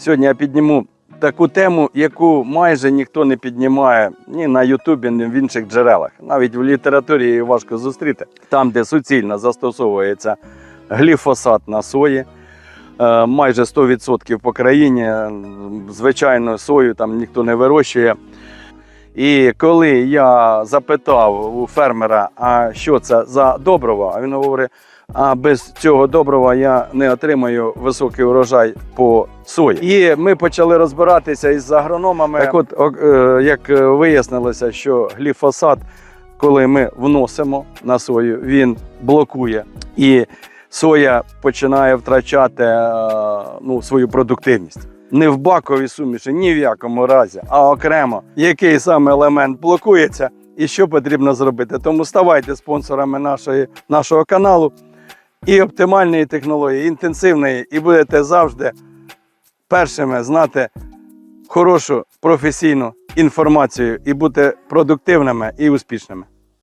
Сьогодні я підніму таку тему, яку майже ніхто не піднімає ні на Ютубі, ні в інших джерелах. Навіть в літературі її важко зустріти. Там, де суцільно застосовується гліфосат на сої, е, майже 100% по країні. Звичайно, сою там ніхто не вирощує. І коли я запитав у фермера, а що це за добрива, а він говорить, а без цього добрива я не отримаю високий урожай по сої. І ми почали розбиратися із агрономами. Так от, е, як вияснилося, що гліфосат, коли ми вносимо на сою, він блокує. І соя починає втрачати е, ну, свою продуктивність. Не в баковій суміші, ні в якому разі, а окремо, який саме елемент блокується і що потрібно зробити. Тому ставайте спонсорами нашої, нашого каналу і оптимальної технології, і інтенсивної, і будете завжди першими знати хорошу професійну інформацію і бути продуктивними і успішними.